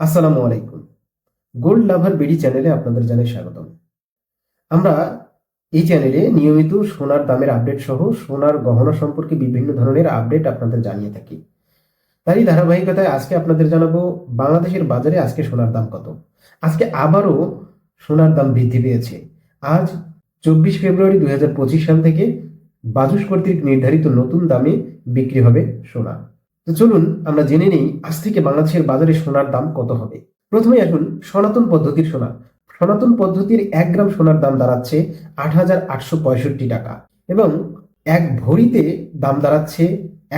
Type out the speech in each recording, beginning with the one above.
আসসালামু আলাইকুম। গোল্ড লাভার বিডি চ্যানেলে আপনাদের জানাই স্বাগতম। আমরা এই চ্যানেলে নিয়মিত সোনার দামের আপডেট সহ সোনার গহনা সম্পর্কে বিভিন্ন ধরনের আপডেট আপনাদের জানিয়ে থাকি। তারই ধারাবাহিকতায় আজকে আপনাদের জানাব বাংলাদেশের বাজারে আজকে সোনার দাম কত। আজকে আবারও সোনার দাম বৃদ্ধি পেয়েছে। আজ চব্বিশ ফেব্রুয়ারি দুই হাজার পঁচিশ সাল থেকে বাজুস কর্তৃক নির্ধারিত নতুন দামে বিক্রি হবে সোনা। চলুন আমরা জেনে নেই, আজ থেকে বাংলাদেশের বাজারে সোনার দাম কত হবে। প্রথমে আসুন সনাতন পদ্ধতির সোনা। সনাতন পদ্ধতির এক গ্রাম সোনার দাম দাঁড়াচ্ছে আট হাজার আটশো পঁয়ষট্টি টাকা এবং এক ভরিতে দাম দাঁড়াচ্ছে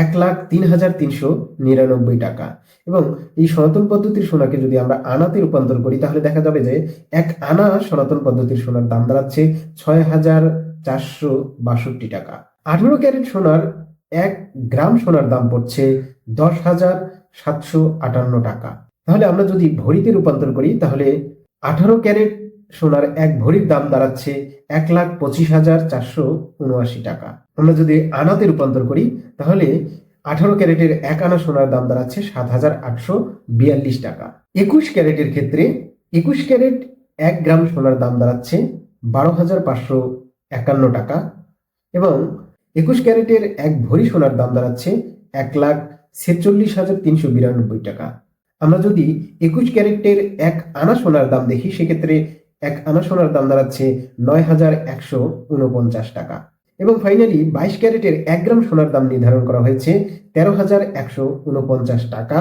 এক লাখ তিন হাজার তিনশো নিরানব্বই টাকা। এবং এই সনাতন পদ্ধতির সোনাকে যদি আমরা আনাতে রূপান্তর করি, তাহলে দেখা যাবে যে এক আনা সনাতন পদ্ধতির সোনার দাম দাঁড়াচ্ছে ছয় হাজার চারশো বাষট্টি টাকা। আঠেরো ক্যারেট সোনার এক গ্রাম সোনার দাম পড়ছে দশ হাজার সাতশো আটান্ন টাকা। তাহলে আমরা যদি ভরিতে রূপান্তর করি, তাহলে আঠারো ক্যারেট সোনার এক ভরির দাম দাঁড়াচ্ছে এক লাখ পঁচিশ হাজার চারশো উনআশি টাকা। আমরা যদি আনাতে রূপান্তর করি, তাহলে আঠারো ক্যারেটের এক আনা সোনার দাম দাঁড়াচ্ছে সাত হাজার আটশো বিয়াল্লিশ টাকা। একুশ ক্যারেটের ক্ষেত্রে একুশ ক্যারেট এক গ্রাম সোনার দাম দাঁড়াচ্ছে বারো হাজার পাঁচশো একান্ন টাকা এবং একুশ ক্যারেটের এক ভরি সোনার দাম দাঁড়াচ্ছে এক লাখ ছেচল্লিশ হাজার তিনশো বিরানব্বই টাকা। আমরা যদি একুশ ক্যারেটের এক আনা সোনার দাম দেখি, সেক্ষেত্রে এক আনা সোনার দাম দাঁড়াচ্ছে নয় হাজার একশো উনপঞ্চাশ টাকা। এবং ফাইনালি বাইশ ক্যারেটের এক গ্রাম সোনার দাম নির্ধারণ করা হয়েছে তেরো হাজার একশো উনপঞ্চাশ টাকা।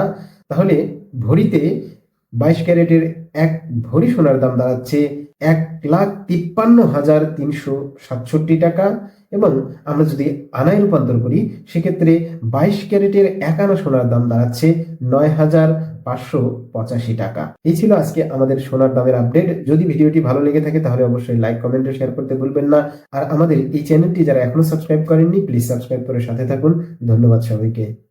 তাহলে ভরিতে বাইশ ক্যারেটের এক ভরি সোনার দাম দাঁড়াচ্ছে এক লাখ তিপ্পান্ন হাজার তিনশো সাতষট্টি টাকা। এবং আমরা যদি আনায় রূপান্তর করি, সেক্ষেত্রে বাইশ ক্যারেটের এক আনা সোনার দাম দাঁড়াচ্ছে নয় হাজার পাঁচশো পঁচাশি টাকা। এই ছিল আজকে আমাদের সোনার দামের আপডেট। যদি ভিডিওটি ভালো লেগে থাকে, তাহলে অবশ্যই লাইক, কমেন্ট শেয়ার করতে ভুলবেন না। আর আমাদের এই চ্যানেলটি যারা এখনও সাবস্ক্রাইব করেননি, প্লিজ সাবস্ক্রাইব করে সাথে থাকুন। ধন্যবাদ সবাইকে।